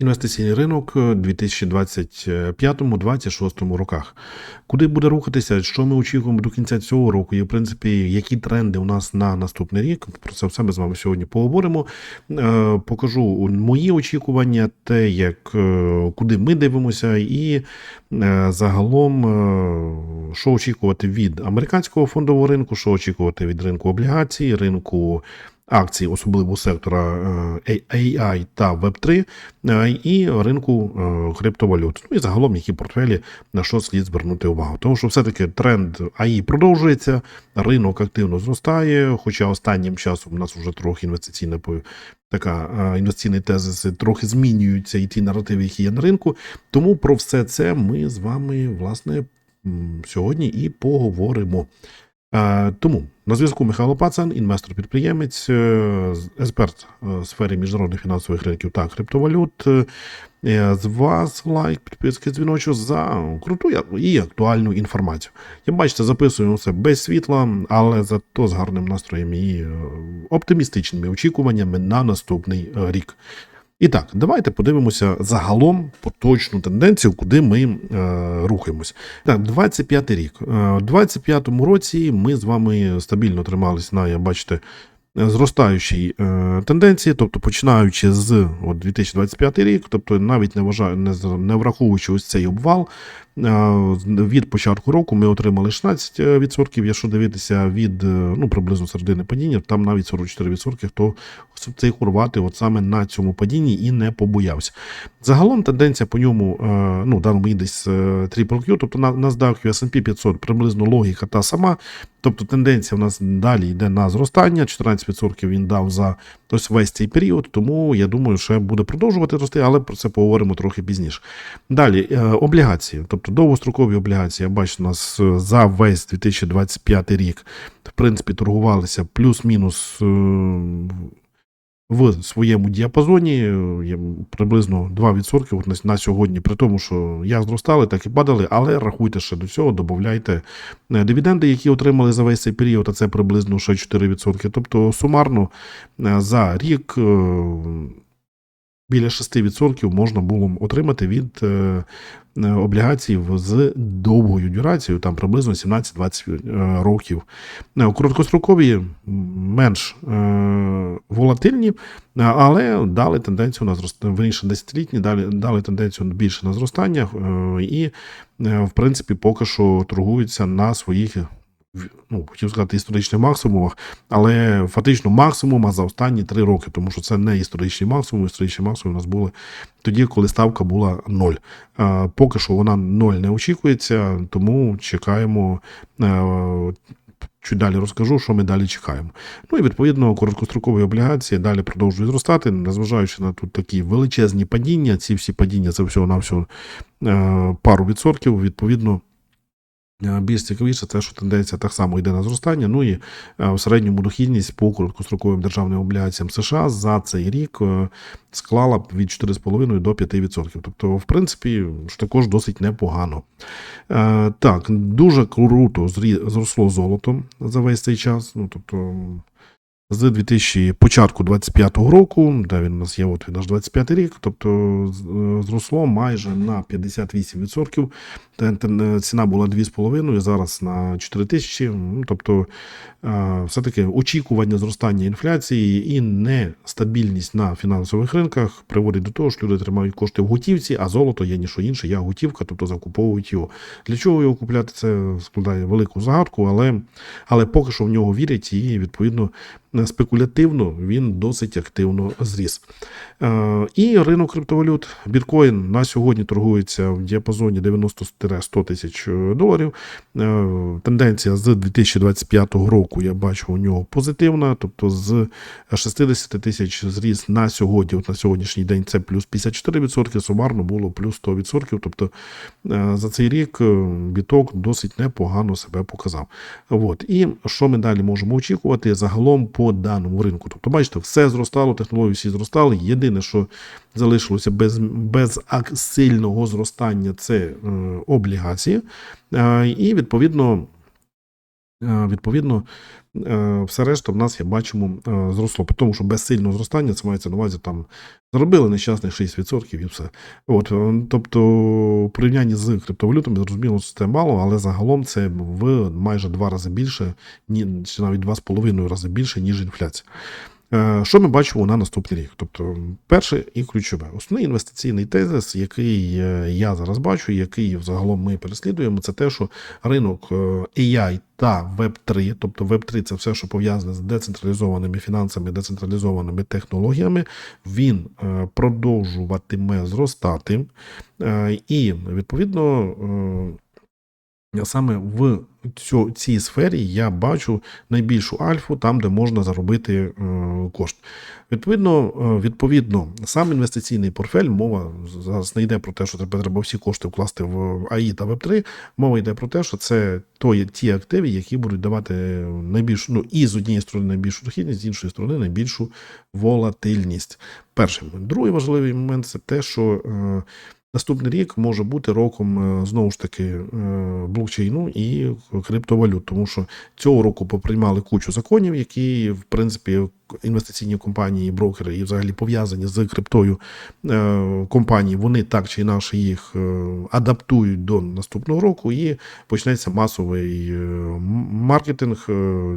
Інвестиційний ринок у 2025-2026 роках. Куди буде рухатися? Що ми очікуємо до кінця цього року? І, в принципі, які тренди у нас на наступний рік? Про це все ми з вами сьогодні поговоримо. Е, Покажу мої очікування, те, як е, куди ми дивимося, і е, загалом, е, що очікувати від американського фондового ринку, що очікувати від ринку облігацій, ринку акцій, особливо сектора е, AI та Web3, е, і ринку е, криптовалют. Ну і загалом, які портфелі на що слід звернути увагу. Тому що все-таки тренд АІ продовжується, ринок активно зростає, хоча останнім часом у нас вже трохи інвестиційна така інвестиційні тезиси трохи змінюються і ті наративи, які є на ринку. Тому про все це ми з вами власне сьогодні і поговоримо. Е, Тому на зв'язку Михайло Пацан, інвестор-підприємець, е, експерт е, в сфері міжнародних фінансових ринків та криптовалют. З вас лайк, підписки, дзвіночок за круту і актуальну інформацію. Як бачите, записуємо все без світла, але зато з гарним настроєм і оптимістичними очікуваннями на наступний рік. І так, давайте подивимося загалом поточну тенденцію, куди ми е, рухаємось. Так, 25 рік. Е, У 25-му році ми з вами стабільно тримались на, як бачите, зростаючій е, тенденції, тобто починаючи з от, 2025 рік, тобто навіть не вважаю, не, не враховуючи ось цей обвал, від початку року ми отримали 16%, якщо дивитися від е, ну, приблизно середини падіння, там навіть 44%, хто цих урвати от саме на цьому падінні і не побоявся. Загалом тенденція по ньому, е, ну, даному індексі TripleQ, тобто на NASDAQ, S&P 500, приблизно логіка та сама. Тобто тенденція в нас далі йде на зростання, 14% він дав за ось весь цей період, тому я думаю, що буде продовжувати рости, але про це поговоримо трохи пізніше. Далі, е, облігації, тобто довгострокові облігації, я бачу, нас е, за весь 2025 рік, в принципі, торгувалися плюс-мінус е, в своєму діапазоні е, приблизно 2% от на, сьогодні, при тому, що як зростали, так і падали, але рахуйте ще до цього, додавайте е, дивіденди, які отримали за весь цей період, а це приблизно ще 4%. Тобто сумарно за рік біля 6% можна було отримати від е, е, облігацій з довгою дюрацією, там приблизно 17-20 е, років. Короткострокові менш волатильні, але дали тенденцію на зростання, верніше десятилітні, дали, дали тенденцію більше на зростання і, в принципі, поки що торгуються на своїх. Ну, хотів сказати історичних максимумах, але фактично максимума за останні три роки, тому що це не історичний максимум. Історичні максимум у нас були тоді, коли ставка була ноль. Е, Поки що вона ноль не очікується, тому чекаємо. е, Чуть далі розкажу, що ми далі чекаємо. Ну і відповідно короткострокові облігації далі продовжують зростати, незважаючи на тут такі величезні падіння. Ці всі падіння це всього на всього пару відсотків. Відповідно, е, більш цікавіше, це що тенденція так само йде на зростання. Ну і е, в середньому дохідність по короткостроковим державним облігаціям США за цей рік е, склала б від 4,5 до 5%. Тобто, в принципі, ж також досить непогано. Е, Так, дуже круто зросло золото за весь цей час. Ну, тобто, з 2000, початку 25-го року, де він у нас є, от він наш 25 рік, тобто е, зросло майже на 58%. Те- те- Ціна була 2,5, зараз на 4 тисячі. Ну, Тобто, е, все-таки очікування зростання інфляції і нестабільність на фінансових ринках приводить до того, що люди тримають кошти в готівці, а золото є ніщо інше, я готівка, тобто закуповують його. Для чого його купляти? Це складає велику загадку, але, але поки що в нього вірять, і відповідно спекулятивно він досить активно зріс. Е, І ринок криптовалют. Біткоін на сьогодні торгується в діапазоні 90-100 тисяч доларів. Е, Тенденція з 2025 року я бачу у нього позитивна, тобто з 60 тисяч зріс на сьогодні, от на сьогоднішній день це плюс 54%, сумарно було плюс 100%. Тобто е, за цей рік е, біток досить непогано себе показав. От. І що ми далі можемо очікувати загалом по даному ринку? Тобто, бачите, все зростало, технології всі зростали. Єдине, що залишилося без, без сильного зростання, це е, облігації. Е, і відповідно. Е, Відповідно, е, все решта в нас, я бачимо, е, зросло. Тому, що без сильного зростання це мається на увазі там заробили нещасних 6% і все. От, тобто, в порівнянні з криптовалютами, зрозуміло, що це мало, але загалом це в майже два рази більше, чи навіть два з половиною рази більше, ніж інфляція. Е, Що ми бачимо на наступний рік? Тобто, перше і ключове, основний інвестиційний тезис, який е, я зараз бачу, який загалом ми переслідуємо, це те, що ринок е, AI та Web3, тобто Web3 це все, що пов'язане з децентралізованими фінансами, децентралізованими технологіями, він продовжуватиме зростати, і відповідно. Е, Саме в цій сфері я бачу найбільшу альфу, там, де можна заробити е, кошт. Відповідно, е, відповідно, сам інвестиційний портфель, мова зараз не йде про те, що треба, треба всі кошти вкласти в АІ та Web3. Мова йде про те, що це то є ті активи, які будуть давати найбільшу, ну і з однієї сторони найбільшу дохідність, з іншої сторони найбільшу волатильність. Перший. Другий важливий момент це те, що. Наступний рік може бути роком е, знову ж таки е, блокчейну і криптовалют, тому що цього року поприймали кучу законів, які в принципі інвестиційні компанії, брокери і взагалі пов'язані з криптою е, компанії, вони так чи інакше їх адаптують до наступного року, і почнеться масовий маркетинг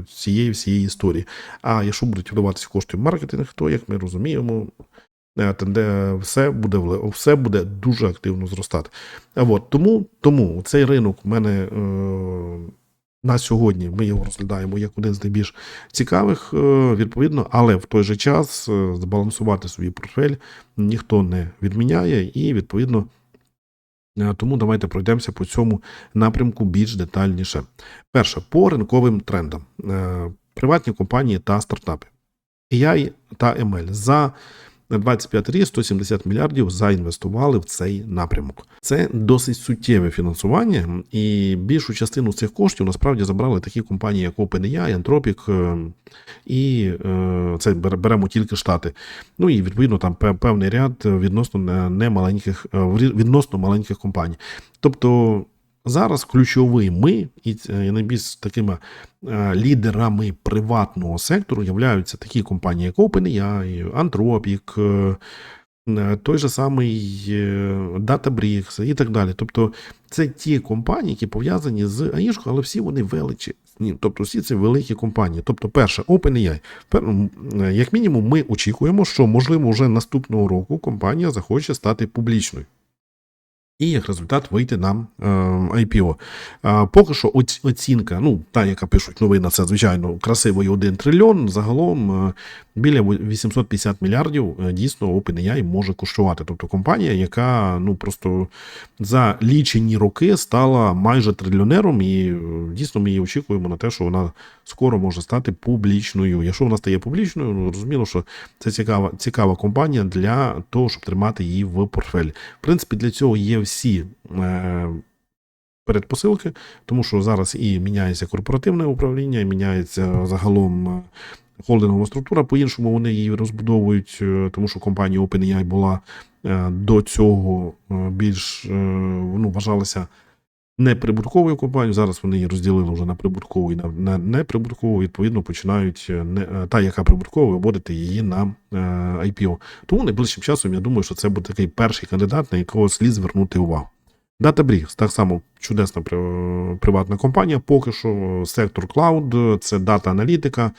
цієї всієї історії. А якщо будуть вливатися кошти в маркетинг, то як ми розуміємо, тенде все буде все буде дуже активно зростати. От, тому, тому цей ринок в мене е, на сьогодні ми його розглядаємо як один з найбільш цікавих, е, відповідно, але в той же час е, збалансувати свій портфель ніхто не відміняє, і відповідно. е, Тому давайте пройдемося по цьому напрямку більш детальніше. Перше, по ринковим трендам. Е, Приватні компанії та стартапи. AI та ML за 25 рік 170 мільярдів заінвестували в цей напрямок. Це досить суттєве фінансування, і більшу частину цих коштів насправді забрали такі компанії, як OpenAI, Anthropic, е, і е, це беремо тільки штати. Ну і відповідно там певний ряд відносно не- немаленьких е, відносно маленьких компаній. Тобто зараз ключовими і е, найбільш такими е, лідерами приватного сектору являються такі компанії, як OpenAI, Anthropic, е, той же самий Databricks і так далі. Тобто це ті компанії, які пов'язані з AI, але всі вони величезні. Тобто всі це великі компанії. Тобто, перше, OpenAI. Як мінімум, ми очікуємо, що можливо вже наступного року компанія захоче стати публічною. І як результат вийти на е, IPO. А, поки що оцінка, ну та, яка пишуть новина, це звичайно красивий 1 трильйон. Загалом е, біля 850 мільярдів е, дійсно OpenAI може коштувати. Тобто компанія, яка ну просто за лічені роки стала майже трильйонером, і е, дійсно ми її очікуємо на те, що вона скоро може стати публічною. Якщо вона стає публічною, ну зрозуміло, що це цікава, цікава компанія для того, щоб тримати її в портфелі. В принципі, для цього є всі. Е, Передпосилки, тому що зараз і міняється корпоративне управління, і міняється загалом е, холдингова структура. По-іншому вони її розбудовують, е, тому що компанія OpenAI була е, до цього е, більш ну, вважалася неприбутковою компанією. Зараз вони її розділили вже на прибуткову і на, неприбуткову. Відповідно, починають не, та, яка прибуткова, виводити її на IPO. Тому найближчим часом я думаю, що це буде такий перший кандидат, на якого слід звернути увагу. DataBricks, так само чудесна приватна компанія. Поки що сектор клауд, це дата аналітика.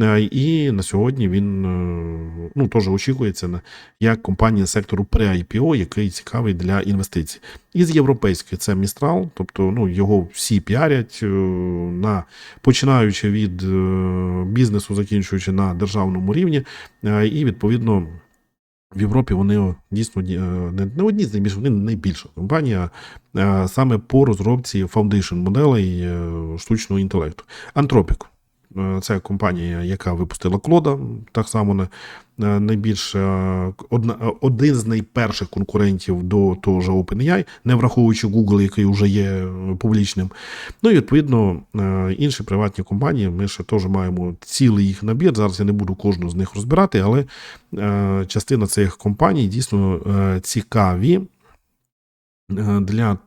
Е, І на сьогодні він е, ну, теж очікується як компанія сектору pre-IPO, який цікавий для інвестицій. Із європейських це Mistral, тобто ну, його всі піарять, е, на, починаючи від е, бізнесу, закінчуючи на державному рівні. Е, І відповідно. В Європі вони дійсно е, не, одні з найбільш, вони найбільша компанія е, саме по розробці foundation моделей е, штучного інтелекту. Е, це компанія, яка випустила Клода, так само е, е, одна, е, один з найперших конкурентів до того ж OpenAI, не враховуючи Google, який вже є е, публічним. Ну і відповідно е, інші приватні компанії. Ми ще теж маємо цілий їх набір. Зараз я не буду кожну з них розбирати, але е, частина цих компаній дійсно е, цікаві. Е, Для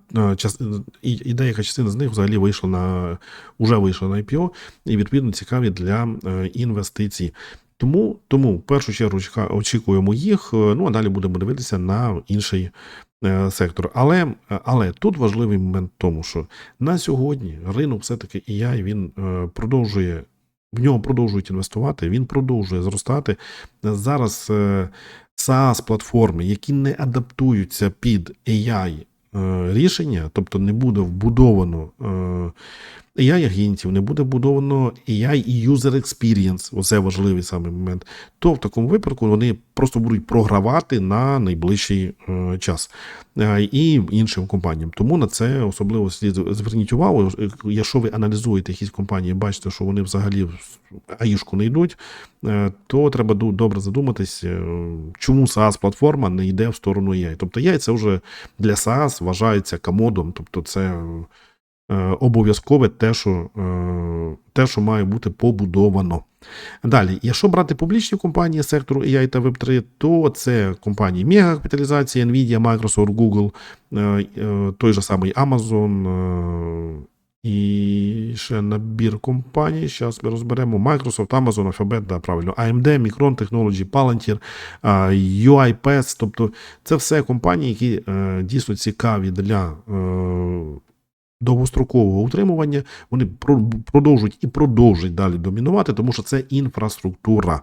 і, і деяка частина з них взагалі вийшла на уже вийшла на IPO і відповідно цікаві для е, інвестицій. Тому, тому в першу чергу очікуємо їх. е, Ну а далі будемо дивитися на інший е, сектор. Але, але тут важливий момент в тому, що на сьогодні ринок все-таки AI він продовжує. В нього продовжують інвестувати, він продовжує зростати. Зараз е, SaaS-платформи, які не адаптуються під AI рішення, тобто не буде вбудовано е, AI-агентів, не буде вбудовано AI і user experience, оце важливий саме момент, то в такому випадку вони просто будуть програвати на найближчий е, час е, і іншим компаніям. Тому на це особливо слід зверніть увагу. Е, Якщо ви аналізуєте якісь компанії, бачите, що вони взагалі в аїшку не йдуть, то треба добре задуматись, чому SaaS-платформа не йде в сторону AI. Тобто AI це вже для SaaS вважається комодом, тобто це обов'язкове те, що, е, те, що має бути побудовано. Далі, якщо брати публічні компанії сектору AI та Web3, то це компанії мегакапіталізації, Nvidia, Microsoft, Google, е, е, той же самий Amazon е, і ще набір компаній. Зараз ми розберемо Microsoft, Amazon, Alphabet, да, правильно, AMD, Micron Technology, Palantir, е, UiPath, тобто це все компанії, які е, дійсно цікаві для е, довгострокового утримування, вони продовжують і продовжують далі домінувати, тому що це інфраструктура.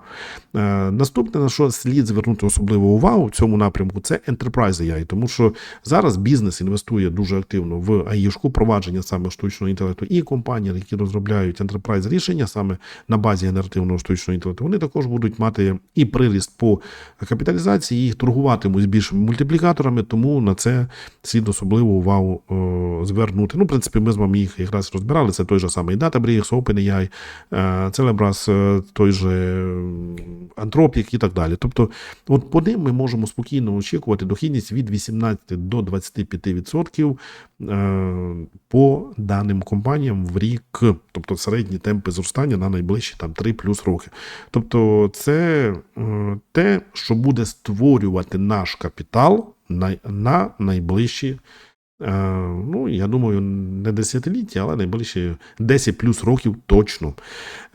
Е, Наступне, на що слід звернути особливу увагу в цьому напрямку, це Enterprise AI, тому що зараз бізнес інвестує дуже активно в АІшку, провадження саме штучного інтелекту, і компанії, які розробляють Enterprise рішення саме на базі генеративного штучного інтелекту, вони також будуть мати і приріст по капіталізації, їх торгуватимуть з більшими мультиплікаторами, тому на це слід особливу увагу е, звернути. Ну, принципі, ми з вами їх якраз розбирали. Це той же самий Databricks, OpenAI, е, Celebras, е, той же Anthropic і так далі. Тобто, от по ним ми можемо спокійно очікувати дохідність від 18 до 25% е, по даним компаніям в рік, тобто середні темпи зростання на найближчі там 3 плюс роки. Тобто, це е, те, що буде створювати наш капітал на, на найближчі. Е, ну, я думаю, не десятиліття, але найближчі 10 плюс років точно.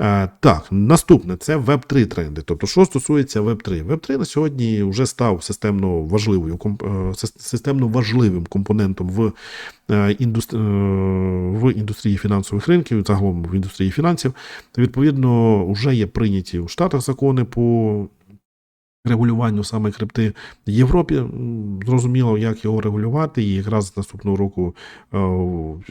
Е, так, наступне це Web3 тренди. Тобто, що стосується Web3. Web3 на сьогодні вже став системно важливою, е, сис- системно важливим компонентом в, індус- е, в індустрії фінансових ринків, загалом в індустрії фінансів. Відповідно, вже є прийняті в Штатах закони по регулюванню саме крипти Європі. Зрозуміло, як його регулювати, і якраз наступного року е,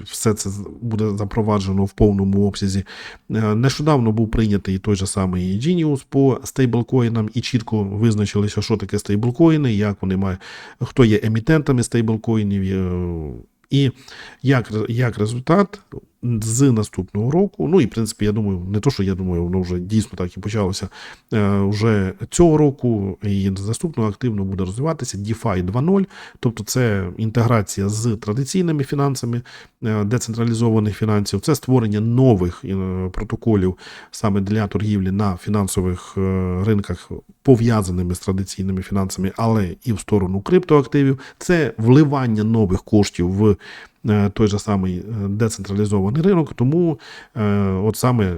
все це буде запроваджено в повному обсязі. Е, Нещодавно був прийнятий той же самий Genius по стейблкоїнам, і чітко визначилися, що таке стейблкоїни, як вони мають, хто є емітентами стейблкоїнів. І як, як результат з наступного року, ну і в принципі, я думаю, не то, що я думаю, воно вже дійсно так і почалося е, вже цього року, і з наступного активно буде розвиватися DeFi 2.0, тобто це інтеграція з традиційними фінансами е, децентралізованих фінансів, це створення нових е, протоколів саме для торгівлі на фінансових ринках, пов'язаними з традиційними фінансами, але і в сторону криптоактивів, це вливання нових коштів в той же самий е, децентралізований ринок. Тому е, от саме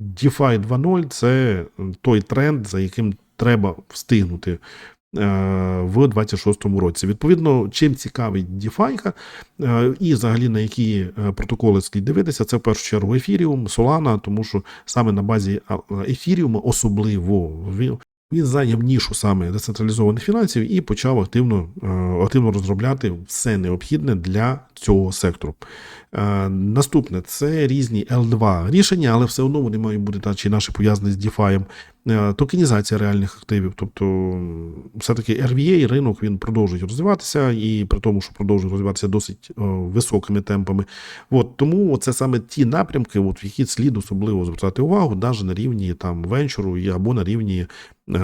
DeFi 2.0 це той тренд, за яким треба встигнути е, в 26-му році. Відповідно, чим цікавий DeFi, е, і взагалі на які е, протоколи слід дивитися, це в першу чергу Ethereum, Solana, тому що саме на базі а, Ethereum особливо він- зайняв нішу саме децентралізованих фінансів і почав активно, е, активно розробляти все необхідне для цього сектору. Е, Наступне це різні L2 рішення, але все одно вони мають бути так чи наші пов'язані з DeFi. Е, Токенізація реальних активів, тобто все-таки RVA ринок він продовжує розвиватися, і при тому, що продовжує розвиватися досить е, високими темпами. От тому це саме ті напрямки, от, в які слід особливо звертати увагу, навіть на рівні там венчуру або на рівні е,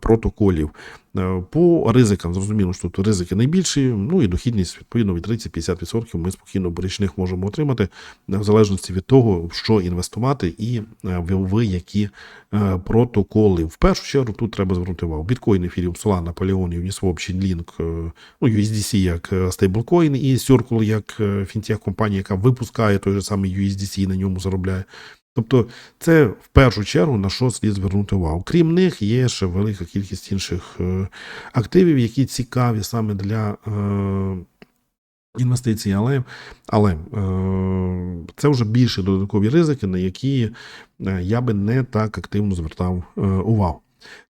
протоколів. Е, По ризикам, зрозуміло, що тут ризики найбільші, ну і дохідність відповідно від 30-50% ми спокійно по річних можемо отримати, е, в залежності від того, що інвестувати і е, в, які протоколи. В першу чергу тут треба звернути увагу. Біткоін, Ефіріум, Solana, Polygon, Uniswap, Chainlink, ну, USDC як стейблкоін і Circle як фінтех компанія, яка випускає той же самий USDC і на ньому заробляє. Тобто, це в першу чергу на що слід звернути увагу. Крім них, є ще велика кількість інших е, активів, які цікаві саме для е, інвестицій, але, але е, це вже більше додаткові ризики, на які я би не так активно звертав увагу.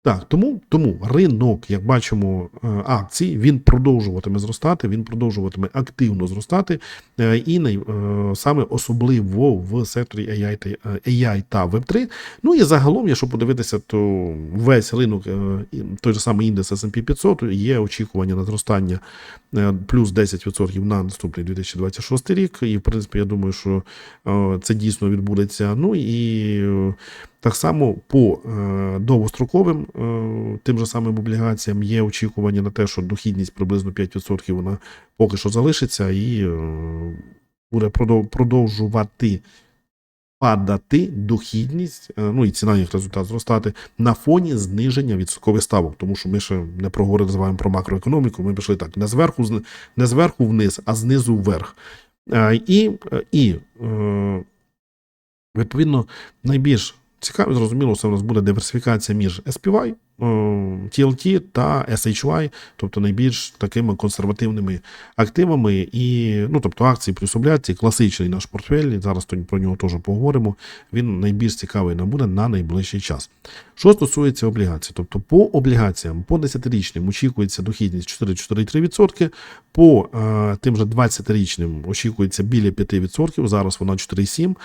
Так, тому, тому ринок, як бачимо, е, акцій, він продовжуватиме зростати, він продовжуватиме активно зростати, е, і най, е, саме особливо в секторі AI та, AI та Web3. Ну і загалом, якщо подивитися, то весь ринок, той же самий індекс S&P 500, є очікування на зростання плюс 10% на наступний 2026 рік. І, в принципі, я думаю, що це дійсно відбудеться. Ну і так само по е, довгостроковим е, тим же самим облігаціям є очікування на те, що дохідність приблизно 5% вона поки що залишиться і е, буде продовжувати падати дохідність, ну і ціна їх результат зростати на фоні зниження відсоткових ставок, тому що ми ще не проговорили з вами про макроекономіку. Ми пішли так не зверху, не зверху вниз, а знизу вверх. І, і відповідно найбільш цікаве, зрозуміло, це у нас буде диверсифікація між SPY, TLT та SHY, тобто найбільш такими консервативними активами, і ну тобто акції плюс облігації, класичний наш портфель. Зараз про нього теж поговоримо. Він найбільш цікавий нам буде на найближчий час. Що стосується облігацій, тобто по облігаціям по 10-річним очікується дохідність 4-4,3%, по е, тим же 20-річним очікується біля 5%, зараз вона 4,7%,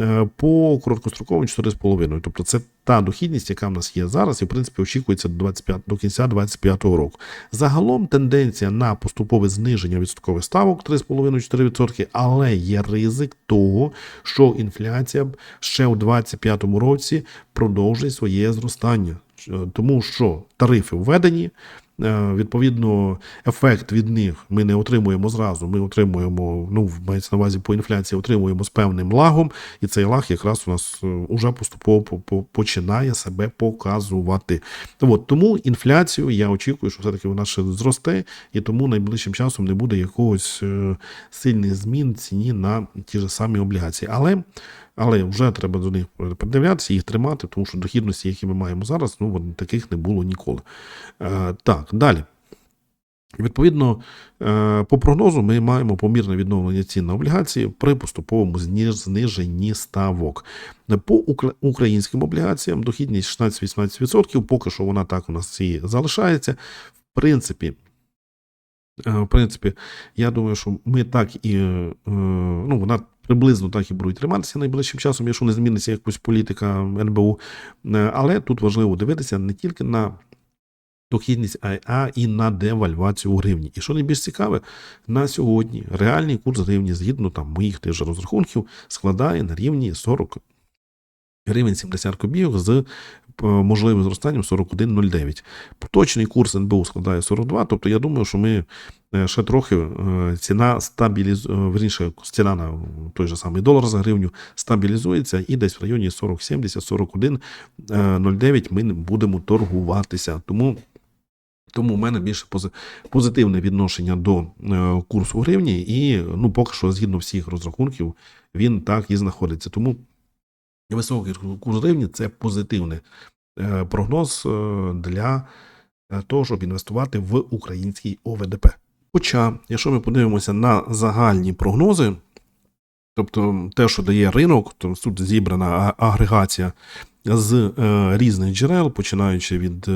е, по короткостроковим 4,5%. Тобто це та дохідність, яка в нас є зараз, і в принципі очікується до 25, до кінця 2025 року. Загалом тенденція на поступове зниження відсоткових ставок 3,5-4%, але є ризик того, що інфляція ще у 2025 році продовжить своє зростання, Е, тому що тарифи введені. Е, Відповідно, ефект від них ми не отримуємо зразу. Ми отримуємо, ну, мається на увазі по інфляції, отримуємо з певним лагом, і цей лаг якраз у нас е, уже поступово по- по- починає себе показувати. От, тому інфляцію я очікую, що все-таки вона ще зросте, і тому найближчим часом не буде якогось е, сильних змін ціні на ті ж самі облігації. Але, але вже треба до них придивлятися, їх тримати, тому що дохідності, які ми маємо зараз, ну вони таких не було ніколи. Е, так, далі. Відповідно, е, по прогнозу ми маємо помірне відновлення цін на облігації при поступовому зниженні ставок. По українським облігаціям дохідність 16-18%, поки що вона так у нас і залишається. В принципі, е, в принципі, я думаю, що ми так і ну, вона приблизно так і будуть триматися найближчим часом, якщо не зміниться якась політика НБУ. Е, Але тут важливо дивитися не тільки на дохідність, а, і на девальвацію гривні. І що найбільш цікаве, на сьогодні реальний курс гривні, згідно там моїх же розрахунків, складає на рівні 40 гривень 70 копійок з е, можливим зростанням 41,09. Поточний курс НБУ складає 42, тобто я думаю, що ми е, ще трохи е, ціна верніше, ціна на той же самий долар за гривню стабілізується і десь в районі 40-70, 41,09 ми будемо торгуватися. Тому тому в мене більше позитивне відношення до курсу гривні, і ну, поки що, згідно всіх розрахунків, він так і знаходиться. Тому високий курс гривні це позитивний е, прогноз е, для е, того, щоб інвестувати в український ОВДП. Хоча, якщо ми подивимося на загальні прогнози, тобто те, що дає ринок, то тут зібрана агрегація з різних джерел, починаючи від.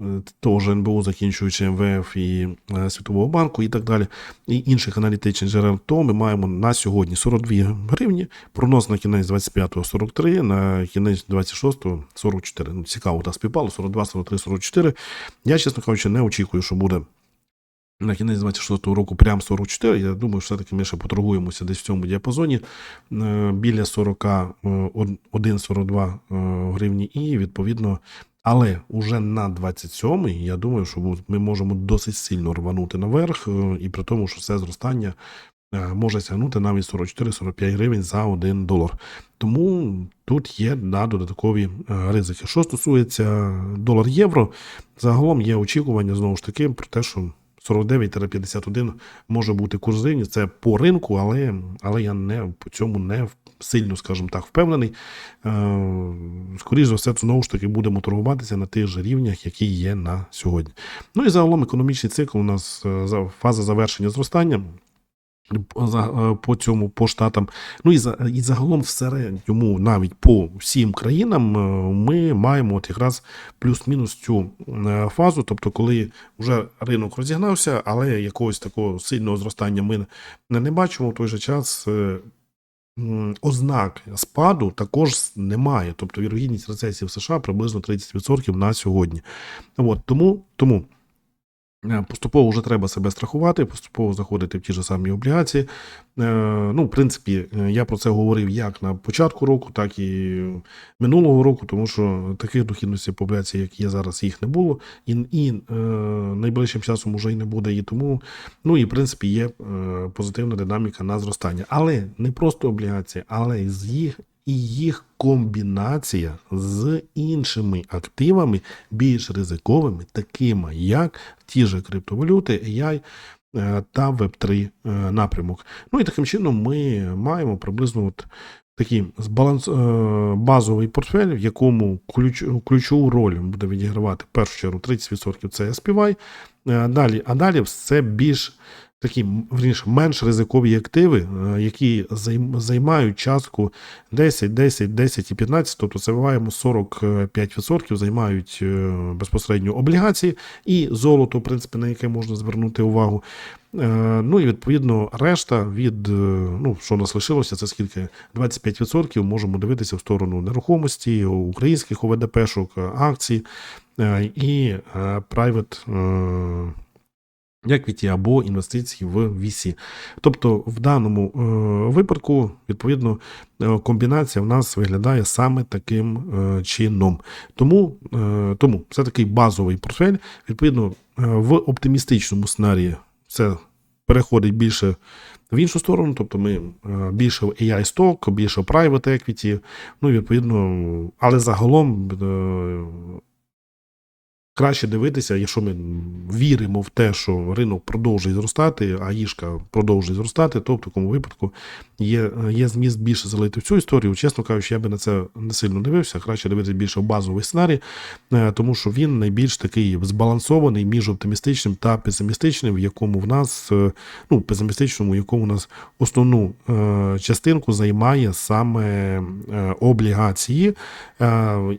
Е, е, того ж НБУ, закінчуючи МВФ і е, Світового банку і так далі, і інших аналітичних джерел, то ми маємо на сьогодні 42 гривні, прогноз на кінець 25-го 43, на кінець 26-го 44. Ну, цікаво, так співпало, 42, 43, 44. Я, чесно кажучи, не очікую, що буде на кінець 26-го року прям 44. Я думаю, що все-таки ми ще поторгуємося десь в цьому діапазоні е, біля 41-42 е, гривні, і відповідно Але уже на 27-й, я думаю, що ми можемо досить сильно рванути наверх, е, і при тому, що це зростання е, може сягнути навіть 44-45 гривень за 1 долар. Тому тут є да, додаткові е, ризики. Що стосується долар-євро, загалом є очікування знову ж таки про те, що 49-51 може бути курзивні. Це по ринку, але, але я не по цьому не сильно, скажімо так, впевнений. Е, Скоріше за все, знову ж таки будемо торгуватися на тих же рівнях, які є на сьогодні. Ну і загалом економічний цикл у нас е, фаза завершення зростання. Е, по цьому по штатам. Ну і за і загалом в середньому, навіть по всім країнам, е, ми маємо от якраз плюс-мінус цю е, фазу. Тобто, коли вже ринок розігнався, але якогось такого сильного зростання ми не, бачимо в той же час. Ознак спаду також немає. Тобто вірогідність рецесії в США приблизно 30% на сьогодні. От, тому, тому Поступово вже треба себе страхувати, поступово заходити в ті ж самі облігації. Е, Ну, в принципі, е, я про це говорив як на початку року, так і минулого року, тому що таких дохідностей по облігації, як є зараз, їх не було, і, і е, найближчим часом вже й не буде. І тому, ну і в принципі, є е, позитивна динаміка на зростання. Але не просто облігації, але з їх. І їх комбінація з іншими активами більш ризиковими, такими як ті ж криптовалюти, AI е, та Web3 е, напрямок. Ну і таким чином ми маємо приблизно от такий збаланс, е, базовий портфель, в якому ключ, ключову роль буде відігравати в першу чергу 30% це SPY, далі, а далі все більш такі вірніше, менш ризикові активи, е, які займають частку 10, 10, 10 і 15, тобто це виваємо 45% займають е, безпосередньо облігації і золото, в принципі, на яке можна звернути увагу. Е, Ну і відповідно решта від ну, що нас лишилося, це скільки 25% можемо дивитися в сторону нерухомості, українських ОВДПшок, акцій і private е, equity або інвестиції в VC. Тобто в даному е, випадку, відповідно, е, комбінація в нас виглядає саме таким е, чином. Тому, тому це такий базовий портфель. Відповідно, в оптимістичному сценарії це переходить більше в іншу сторону, тобто ми більше в AI stock, більше в private equity, ну відповідно, але загалом. Краще дивитися, якщо ми віримо в те, що ринок продовжує зростати, а їжка продовжує зростати, то в такому випадку є, є зміст більше залити в цю історію. Чесно кажучи, я би на це не сильно дивився. Краще дивитися більше в базовий сценарій, е, тому що він найбільш такий збалансований між оптимістичним та песимістичним, в якому в нас, е, ну, песимістичному, в якому у нас основну е, частинку займає саме облігації.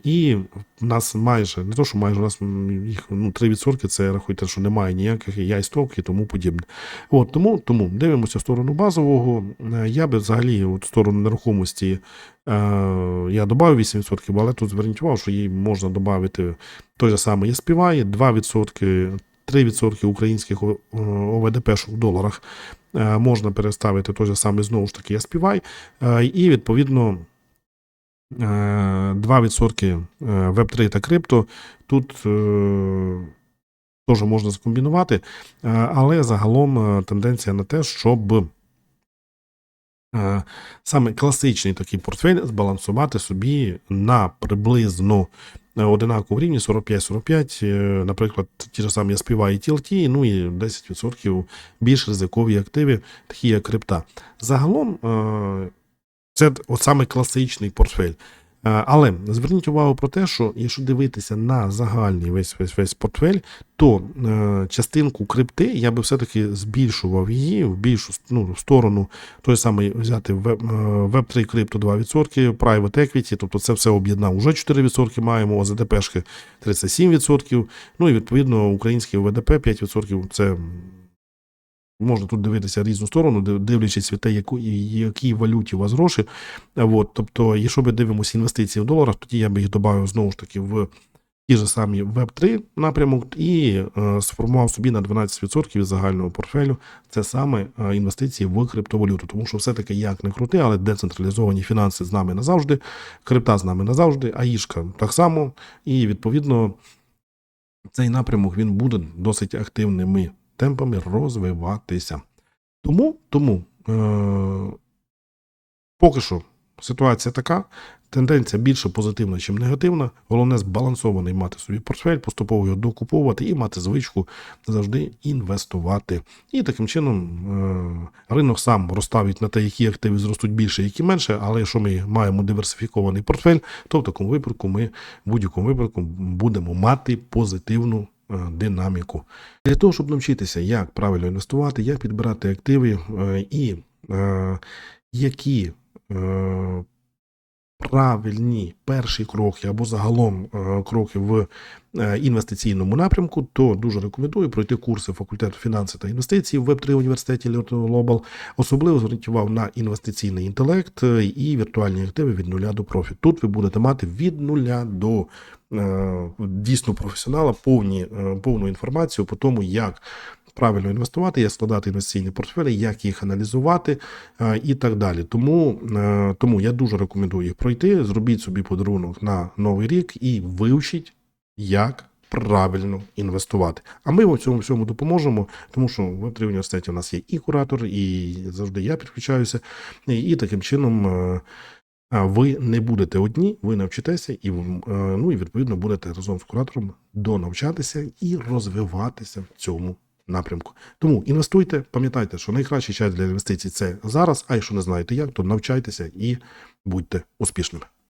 І в нас майже, не то, що майже у нас їх ну, 3% це рахуйте, що немає ніяких яйсток і тому подібне. От, тому, тому дивимося в сторону базового. Е, Я би взагалі от, в сторону нерухомості е, я додав 8%, але тут зверніть увагу, що їй можна додати той же самий SPY, 2%. 3% українських О- ОВДП в доларах е, можна переставити той же самий знову ж таки е, і відповідно е, 2% Web3 та крипто. Тут е, теж можна скомбінувати, е, але загалом е, тенденція на те, щоб е, саме класичний такий портфель збалансувати собі на приблизно е, одинаковому рівні 45-45, е, наприклад, ті ж самі SPY і TLT, ну і 10% більш ризикові активи, такі як крипта. Загалом е, це от саме класичний портфель. Е, Але зверніть увагу про те, що якщо дивитися на загальний весь весь весь портфель, то е, частинку крипти я би все-таки збільшував її в більшу ну, в сторону той самий взяти веб 3 крипто 2%, private equity, тобто це все об'єднав. Уже 4% маємо, ОЗДПшки 37%, ну і відповідно український ВДП 5%. Це Можна тут дивитися різну сторону, дивлячись від те, яку, якій валюті у вас гроші. От, тобто, якщо ми дивимося інвестиції в доларах, тоді я би їх додав знову ж таки в ті ж самі Web3 напрямок і е, сформував собі на 12% від загального портфелю це саме е, інвестиції в криптовалюту. Тому що все-таки як не крути, але децентралізовані фінанси з нами назавжди, крипта з нами назавжди, аїшка так само. І відповідно цей напрямок він буде досить активними темпами розвиватися. Тому, тому е, поки що ситуація така. Тенденція більше позитивна, ніж негативна. Головне збалансований мати собі портфель, поступово його докуповувати і мати звичку завжди інвестувати. І таким чином е, ринок сам розставить на те, які активи зростуть більше, які менше. Але якщо ми маємо диверсифікований портфель, то в такому випадку ми в будь-якому випадку будемо мати позитивну динаміку. Для того, щоб навчитися, як правильно інвестувати, як підбирати активи е, і е, які е, правильні перші кроки або загалом е, кроки в е, інвестиційному напрямку, то дуже рекомендую пройти курси факультету фінанси та інвестицій в Web3 університеті Lotto Global. Особливо зверніть увагу на інвестиційний інтелект е, і віртуальні активи від нуля до профі. Тут ви будете мати від нуля до е, дійсно професіонала повні, е, повну інформацію по тому, як правильно інвестувати, як складати інвестиційні портфелі, як їх аналізувати е, і так далі. Тому, е, тому я дуже рекомендую їх пройти. Зробіть собі подарунок на новий рік і вивчіть, як правильно інвестувати. А ми в цьому всьому допоможемо, тому що в Web3 університеті у нас є і куратор, і завжди я підключаюся, і, таким чином. е, ви не будете одні, ви навчитеся і е, ну і відповідно будете разом з куратором донавчатися і розвиватися в цьому напрямку. Тому інвестуйте, пам'ятайте, що найкращий час для інвестицій це зараз. А якщо не знаєте як, то навчайтеся і будьте успішними.